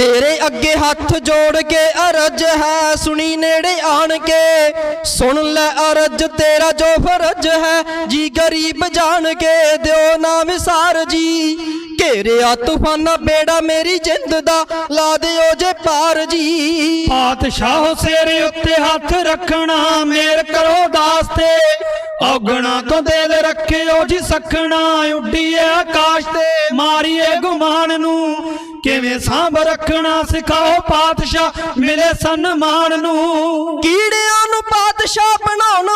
ਤੇਰੇ ਅੱਗੇ ਹੱਥ ਜੋੜ ਕੇ ਅਰਜ ਹੈ, ਸੁਣੀ ਨੇੜੇ ਆਣ ਕੇ। ਸੁਣ ਲੈ ਅਰਜ, ਤੇਰਾ ਜੋ ਫਰਜ਼ ਹੈ, ਜੀ ਗਰੀਬ ਜਾਣ ਕੇ। ਦਿਓ ਨਾ ਵਿਸਾਰ ਜੀ, ਘੇਰਿਆ ਤੂਫਾਨਾ ਬੇੜਾ ਮੇਰੀ ਜਿੰਦ ਦਾ, ਲਾ ਦਿਓ ਜੇ ਪਾਰ ਜੀ। ਪਾਤਸ਼ਾਹ ਸਿਰ ਉੱਤੇ ਹੱਥ ਰੱਖਣਾ, ਮੇਰ ਕਰੋ ਦਾਸ ਤੇ ਔਗਣਾ ਤੋਂ ਦਿਲ ਰੱਖਿਓ ਜੀ ਸਖਣਾ ਉੱਡੀਏ ਆਕਾਸ਼ ਤੇ, ਮਾਰੀਏ ਗੁਮਾਨ ਨੂੰ। ਕਿਵੇਂ ਸਾਂਭ ਰੱਖਣਾ ਸਿਖਾਓ ਪਾਤਸ਼ਾਹ ਮਿਲੇ ਸਨਮਾਨ ਨੂੰ? ਕੀੜਿਆਂ ਨੂੰ ਪਾਤਸ਼ਾਹ ਬਣਾਉਣ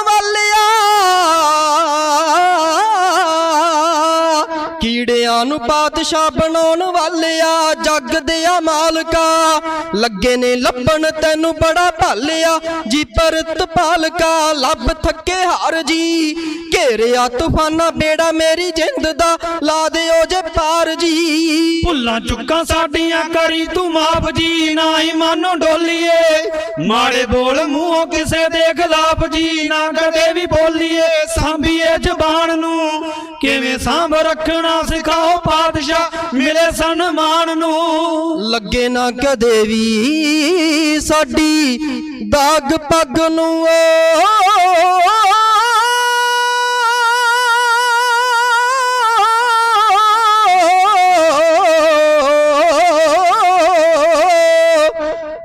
ਕੀੜਿਆਂ ਪਾਤਸ਼ਾਹ ਬਣਾਉਣ ਵਾਲਿਆ, ਜੱਗ ਦਿਆ ਮਾਲਕਾ। ਲੱਗੇ ਨੇ ਲੱਭਣ, ਤੈਨੂੰ ਬੜਾ ਭਾਲਿਆ। ਜੀ ਪਰਤ ਪਾਲਕਾ, ਲੱਭ ਥੱਕੇ ਹਾਰ ਜੀ। ਘੇਰਿਆ ਤੂਫਾਨਾ, ਬੇੜਾ ਮੇਰੀ ਜਿੰਦ ਦਾ। ਲਾ ਦਿਓ ਜੇ ਪਾਰ ਜੀ। ਭੁੱਲਾਂ ਚੁੱਕਾਂ ਸਾਡੀਆਂ ਕਰੀ ਤੂੰ ਮਾਫ ਜੀ, ਨਾ ਹੀ ਮਾਨੋ ਡੋਲੀਏ। ਮਾੜੇ ਬੋਲ ਮੂੰਹੋਂ ਕਿਸੇ ਦੇ ਖਿਲਾਫ ਜੀ, ਨਾ ਕਦੇ ਵੀ ਬੋਲੀਏ। ਸਾਂਭੀਏ ਜ਼ਬਾਨ ਨੂੰ ਕਿਵੇਂ ਸਾਂਭ ਰੱਖਣਾ ਸਿਖਾਓ ਪਾਤਸ਼ਾਹ? ਮਿਲੇ ਸਨਮਾਨ ਨੂੰ। ਲੱਗੇ ਨਾ ਕਦੇ ਵੀ ਸਾਡੀ ਦਾਗ ਪੱਗ ਨੂੰ ਓ।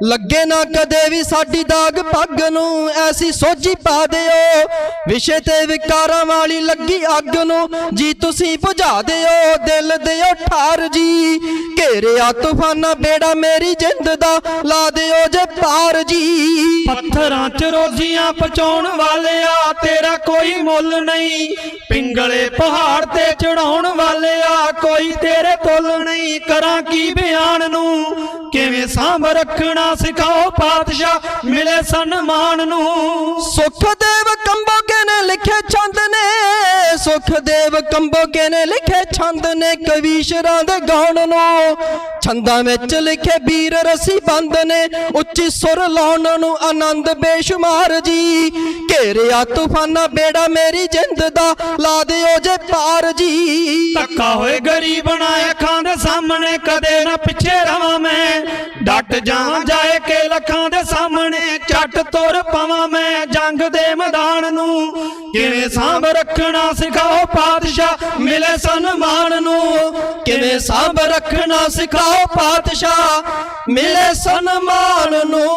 ਲੱਗੇ ਨਾ ਕਦੇ ਵੀ ਸਾਡੀ ਦਾਗ ਪੱਗ ਨੂੰ, ਐਸੀ ਸੋਝੀ ਪਾ ਦਿਓ। ਵਿਸ਼ੇ ਤੇ ਵਿਕਾਰਾਂ ਵਾਲੀ ਲੱਗੀ ਅੱਗ ਨੂੰ, ਜੀ ਤੁਸੀਂ ਬੁਝਾ ਦਿਓ। ਦਿਲ ਦਿਓ ਠਾਰ ਜੀ, ਘੇਰਿਆ ਤੂਫਾਨਾ ਬੇੜਾ ਮੇਰੀ ਜਿੰਦ ਦਾ, ਲਾ ਦਿਓ ਜੇ ਪਾਰ ਜੀ। ਪੱਥਰਾਂ 'ਚ ਰੋਜੀਆਂ ਪਚਾਉਣ ਵਾਲਿਆ, ਤੇਰਾ ਕੋਈ ਮੁੱਲ ਨਹੀਂ। ਪਿੰਗਲੇ ਪਹਾੜ ਤੇ ਚੜਾਉਣ ਵਾਲਿਆ, ਕੋਈ ਤੇਰੇ ਤੁੱਲ ਨਹੀਂ। ਕਰਾਂ ਕੀ ਬਿਆਨ ਨੂੰ? ਕਿਵੇਂ ਸਾਂਭ ਰੱਖਣਾ ਸਿਖਾਓ ਪਾਤਸ਼ਾਹ ਮਿਲੇ ਸਨਮਾਨ ਨੂੰ। ਸੁਖਦੇਵ ਕੰਬੋਗੇ ਨੇ ਲਿਖੇ ਛੰਦ ਨੇ ਸੁਖਦੇਵ ਕੰਬੋਗੇ ਨੇ ਲਿਖੇ ਛੰਦ ਨੇ ਕਵੀਸ਼ਰਾਂ ਦੇ ਗਾਉਣ ਨੂੰ। ਛੰਦਾਂ ਵਿੱਚ ਲਿਖੇ ਵੀਰ ਰਸੀ ਬੰਦ ਨੇ ਉੱਚੀ ਸੁਰ ਲਾਉਣ ਨੂੰ ਆਨੰਦ ਬੇਸ਼ੁਮਾਰ ਜੀ। ਘੇਰਿਆ ਤੂਫਾਨਾ ਬੇੜਾ ਮੇਰੀ ਜਿੰਦ ਦਾ ਲਾ ਦਿਓ ਜੇ ਪਾਰ ਜੀ। ਧੱਕਾ ਹੋਏ ਗਰੀਬਣਾ ਅੱਖਾਂ ਦੇ ਸਾਹਮਣੇ ਕਦੇ ਨਾ ਡਟ ਜਾਵਾਂ, ਜਾਏ ਕੇ ਲੱਖਾਂ ਦੇ ਸਾਹਮਣੇ, ਝੱਟ ਤੁਰ ਪਵਾਂ ਮੈਂ ਜੰਗ ਦੇ ਮੈਦਾਨ ਨੂੰ। ਕਿਵੇਂ ਸਾਂਭ ਰੱਖਣਾ ਸਿਖਾਓ ਪਾਤਸ਼ਾਹ, ਮਿਲੇ ਸਨਮਾਨ ਨੂੰ। ਕਿਵੇਂ ਸਾਂਭ ਰੱਖਣਾ ਸਿਖਾਓ ਪਾਤਸ਼ਾਹ, ਮਿਲੇ ਸਨਮਾਨ ਨੂੰ।